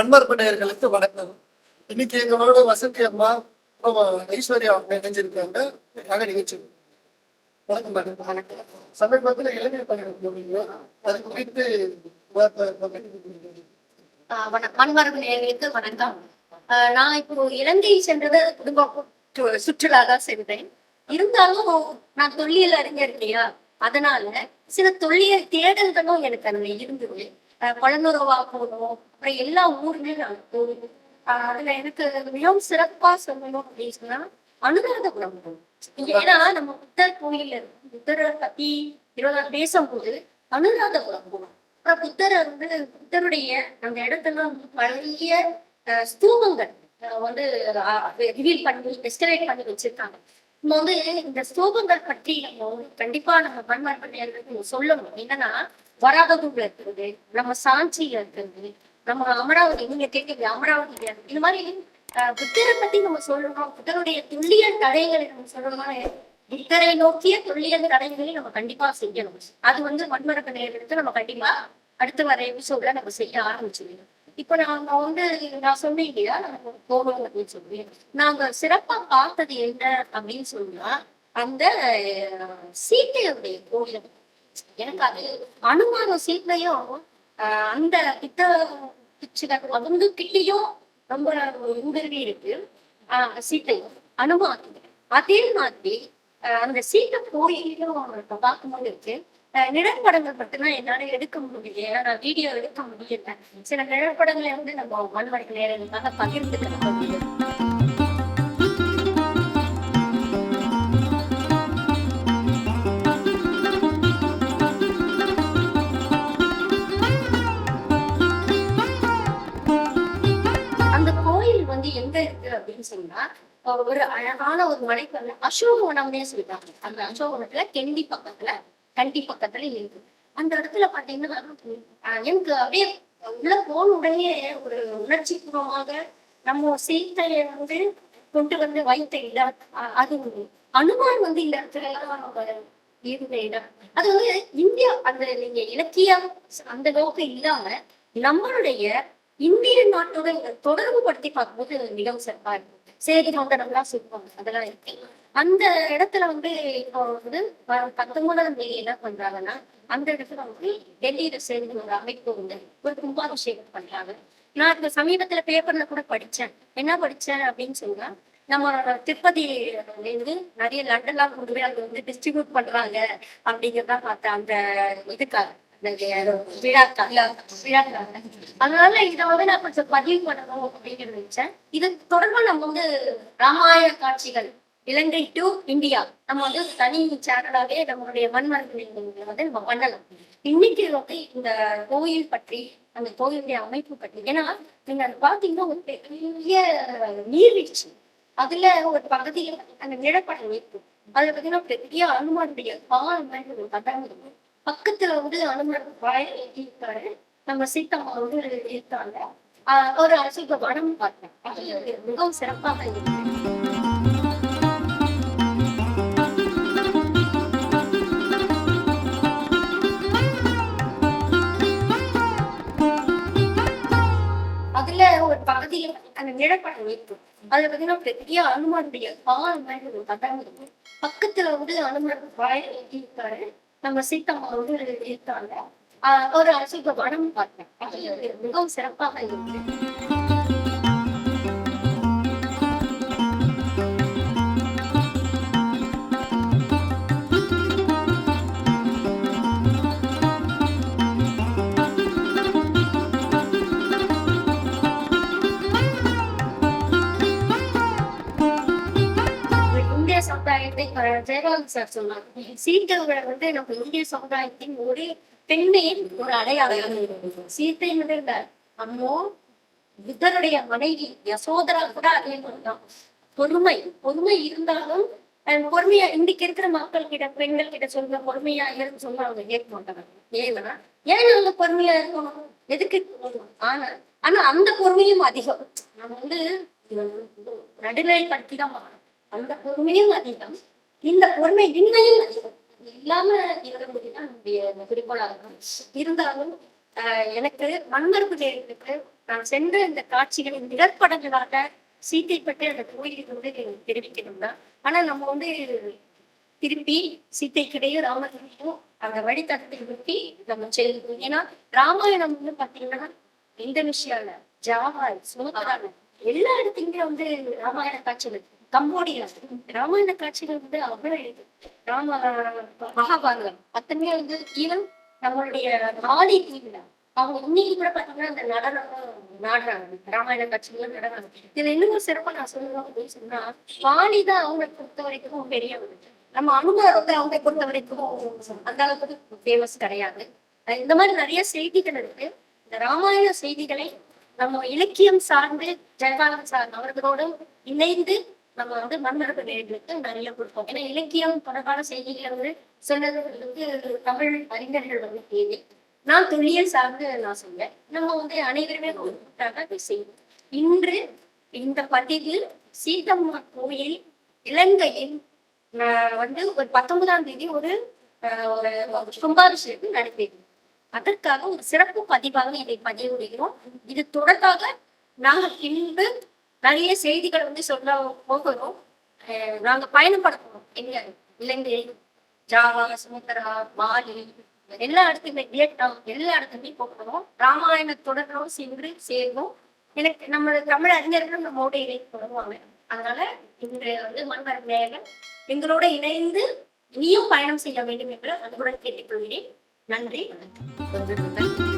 மண்மரப்பு நேயர்களுக்கு வணக்கம். இன்னைக்கு எங்களோட வசந்தி அம்மா ஐஸ்வர்யா அவங்க இணைஞ்சிருக்காங்க. நாங்க நிகழ்ச்சி. வணக்கம் மேடம். வணக்கம் சமீபத்தில் இளைஞர் பயணம் அது குறித்து பன்மரபு ஆஹ் நேயர்களுக்கு வணக்கம். ஆஹ் நான் இப்போ இலங்கை சென்றது குடும்ப சு- சுற்றுலா தான் சென்றேன். இருந்தாலும் நான் தொல்லியல் அறிஞர் இல்லையா? அதனால சில தொல்லியல் தேடல்களும் எனக்கு அதுல இருந்தது. ஆஹ் போனோம் அப்புறம் எல்லா ஊருமே நாங்க போனோம் ஆஹ் அதுல எனக்கு மிகவும் சிறப்பா சொல்லணும் அப்படின்னு சொன்னா அனுராதபுரம் போனோம். ஏன்னா நம்ம புத்தர் கோயில் புத்தரை பத்தி இருபதாம் பேசும்போது அனுராதபுரம் போனோம் அப்புறம் புத்தரை வந்து புத்தருடைய அந்த இடத்துல வந்து பழைய அஹ், ஸ்தூபங்கள் வந்து ரிவீல் பண்ணி எஸ்கலேட் பண்ணி வச்சிருக்காங்க. நம்ம வந்து இந்த ஸ்தூபங்கள் பற்றி நம்ம கண்டிப்பா நம்ம மண்மரபு சொல்லணும். என்னன்னா வராகதூர்ல இருக்கிறது நம்ம சாஞ்சியில இருக்கிறது நம்ம அமராவதி நீங்க கேட்கல அமராவதியில இது மாதிரி புத்தரை பத்தி நம்ம சொல்லணும். புத்தருடைய துல்லியல் தடைகளை நம்ம சொல்லணும்னா புத்தரை நோக்கிய தொல்லியல் தடைகளை நம்ம கண்டிப்பா செய்யணும். அது வந்து மண்மரபு நேரத்தை நம்ம கண்டிப்பா அடுத்து வர எபிசோட்ல நம்ம செய்ய ஆரம்பிச்சிடணும். இப்ப நாங்க வந்து நான் சொன்னேன் இல்லையா? நம்ம போகணும் அப்படின்னு சொல்லி. நாங்க சிறப்பா பார்த்தது என்ன அப்படின்னு சொன்னா அந்த சீத்தையுடைய கோயில். எனக்கு அது அனுமான சீத்தையும் அந்த பித்த பிச்சுகள் அவங்க கிட்டயும் ரொம்ப உதவி இருக்கு. ஆஹ் சீத்தையும் அனுமானம். அதே மாதிரி அந்த சீத்தை கோயிலும் பார்க்கும்போது இருக்கு. நிழற்படங்கள் மட்டும்தான் என்னால எடுக்க முடியல. ஏன்னா நான் வீடியோ எடுக்க முடியல. சில நிழற்படங்களை வந்து நம்ம மண்வரைக்கு நேரங்களுக்காக பகிர்ந்துக்க முடியும் அந்த கோயில் வந்து எங்க இருக்கு அப்படின்னு சொன்னா ஒரு அழகான ஒரு மலைக்கு அசோகவனம்னே சொல்லிட்டாங்க அந்த அசோகவனத்துல கெண்டி பக்கத்துல கண்டி பக்கத்துல இருக்கு. அந்த இடத்துல பாத்தீங்கன்னா எனக்கு அப்படியே உள்ள போன உடனே ஒரு உணர்ச்சி பூர்வமாக நம்ம சீத்தையை வந்து கொண்டு வந்து வைத்த இடம் அஹ் அது அனுமான் வந்து இந்த இடத்துல எல்லாம் இருந்த இடம். அது வந்து இந்தியா அந்த நீங்க இலக்கியம் அந்த அளவுக்கு இல்லாம நம்மளுடைய இந்திய நாட்டோட தொடர்பு படுத்தி பார்க்கும்போது மிகவும் சிறப்பா இருக்கும் சேதி கவுண்டரெல்லாம் சொல்லுவாங்க அதெல்லாம் இருக்கு அந்த இடத்துல வந்து இப்போ வந்து பத்தொன்பதாம் தேதி என்ன பண்றாங்கன்னா அந்த இடத்துல வந்து டெல்லியில சேர்ந்து ஒரு அமைப்பு வந்து ஒரு கும்பாபிஷேகம் பண்றாங்க. நான் இந்த சமீபத்துல பேப்பர்ல கூட படிச்சேன். என்ன படிச்சேன் அப்படின்னு சொன்னா நம்ம திருப்பதி இருந்து நிறைய லண்டன்லாம் கொண்டு போய் அங்க வந்து டிஸ்ட்ரிபியூட் பண்றாங்க அப்படிங்கிறதா பார்த்தேன் அந்த இதுக்காக. அதனால இதை வந்து நான் கொஞ்சம் பதிவு பண்ணணும் அப்படின்னு நினைச்சேன். இது தொடர்பா நம்ம வந்து ராமாயண காட்சிகள் இலங்கை டு இந்தியா. நம்ம வந்து தனி சேனலாவே நம்மளுடைய மண்மரங்களை வந்து நம்ம பண்ணலாம். இன்னைக்கு வந்து இந்த கோயில் பற்றி அந்த கோயிலுடைய அமைப்பு பற்றி ஏன்னா நீங்க அது பாத்தீங்கன்னா ஒரு பெரிய நீர்வீழ்ச்சி. அதுல ஒரு பகுதியில அந்த நிலப்படம் இருக்கு. அதுல பாத்தீங்கன்னா பெரிய அனுமானுடைய பால் மாதிரி ஒரு கட்டாயம் இருக்கும் பக்கத்துல வந்து அனுமன் வயல் இருக்காரு நம்ம சீத்தம்மா வந்து இருக்காங்க ஒரு அசுக படம் பார்த்தேன். அது மிகவும் சிறப்பாக இருக்கு அதுல ஒரு பகுதியில அந்த நிலப்படம் இருக்கும் அதுல பாத்தீங்கன்னா பெரிய அனுமனுடைய பால் மாதிரி ஒரு கட்டணம் இருக்கும் பக்கத்துல வந்து அனுமன் வயல் இருக்காரு நம்ம சீத்தம்மா வந்து இருக்காங்க. ஆஹ் ஒரு அசுக படம் பார்த்தேன் அது மிகவும் சிறப்பாக இருக்கு. சமுதாயத்தை சார் சொன்னாங்க சீட்டை வந்து நம்ம இந்திய சமுதாயத்தின் ஒரு பெண்மையின் ஒரு அடையாளம். வந்து சீத்தைன்னு அம்மோ புத்தருடைய மனைவி யசோதரா கூட அதே மாதிரிதான். பொறுமை பொறுமை இருந்தாலும் பொறுமையா இன்னைக்கு இருக்கிற மக்கள் கிட்ட பெண்கள் கிட்ட சொல்ற பொறுமையா இருந்து சொல்ல அவங்க கேட்க மாட்டாங்க. ஏன்னா ஏன் அவங்க பொறுமையா இருக்கணும்? எதுக்கு? ஆனா ஆனா அந்த பொறுமையும் அதிகம். நம்ம வந்து நடுநிலைப்படுத்தி தான் அந்த பொறுமையும் அதிகம். இந்த பொறுமை இன்மையும் இல்லாம இருக்க முடியும்னா நம்முடைய இருக்கும் இருந்தாலும் ஆஹ் எனக்கு மண்மரபு நேர்களுக்கு நான் சென்ற இந்த காட்சிகளின் நிழற்படங்களாக சீட்டை பற்றி அந்த கோயிலுக்கு வந்து தெரிவிக்கணும் தான் ஆனா நம்ம வந்து திருப்பி சீத்தைக்கிடையே ராமகிரியும் அந்த வழித்தடத்தை நோக்கி நம்ம செல்லுவோம் ஏன்னா ராமாயணம் வந்து பாத்தீங்கன்னா இந்தோனேஷியால ஜாவா சுமத்ரால எல்லா இடத்துலயுமே வந்து ராமாயண காட்சிகள் இருக்கு. கம்போடியா ராமாயண காட்சிகள் வந்து அவ்வளவு இது ராம மகாபாரதம் அத்தனையும் வந்து ஈவன் நம்மளுடைய நாடி டிவில அவங்க இன்னைக்கு கூட பாத்தீங்கன்னா அந்த நடனம் நாடுறாங்க ராமாயண காட்சிகள் நடனம். இதுல இன்னும் சிறப்பா நான் சொல்லணும் அப்படின்னு சொன்னா வாணி தான் அவங்களை பொறுத்த வரைக்கும் பெரியவங்க. நம்ம அனுமார் வந்து அவங்களை பொறுத்த வரைக்கும் அந்த அளவுக்கு ஃபேமஸ் கிடையாது. இந்த மாதிரி நிறைய செய்திகள் இருக்கு. இந்த ராமாயண செய்திகளை நம்ம இலக்கியம் சார்ந்து ஜெயபாலன் சார் அவர்களோடு இணைந்து நம்ம வந்து மண்மரபு நேர்களுக்கு நிறைய கொடுப்போம். ஏன்னா இலக்கியம் தொடர்பான செய்திகளை வந்து சொன்னது வந்து தமிழ் அறிஞர்கள் வந்து தேவை. நான் தொழில் சார்ந்து நான் சொல்வேன் நம்ம வந்து அனைவருமே ஒரு அதை செய்வோம். இன்று இந்த பதிவில் சீதம்மா கோயில் இலங்கையில் ஆஹ் வந்து ஒரு பத்தொன்பதாம் தேதி ஒரு ஒரு கும்பாபிஷேகம் நடைபெறும் அதற்காக ஒரு சிறப்பு பதிவாக இதை பதிவிடுகிறோம். இது தொடர்பாக நாங்கள் பின்பு நிறைய செய்திகள் வந்து சொல்ல போகிறோம் ஆஹ் நாங்க பயணப்படுத்தணும் எங்க? இலங்கை ஜாவா சுமத்ரா மாலி எல்லா இடத்துக்குமே வியட்நாம் எல்லா இடத்துலையும் போகிறோம் ராமாயண தொடர்போடு சென்று சேர்வோம் எனக்கு நம்ம தமிழ் அறிஞர்களும் நம்மோட இணைந்து வருவாங்க அதனால இன்று வந்து மன்னர் மேல எங்களோட இணைந்து நீயும் பயணம் செய்ய வேண்டும் என்று அன்புடன் கேட்டுக்கொள்கிறேன். நன்றி வணக்கம். நன்றி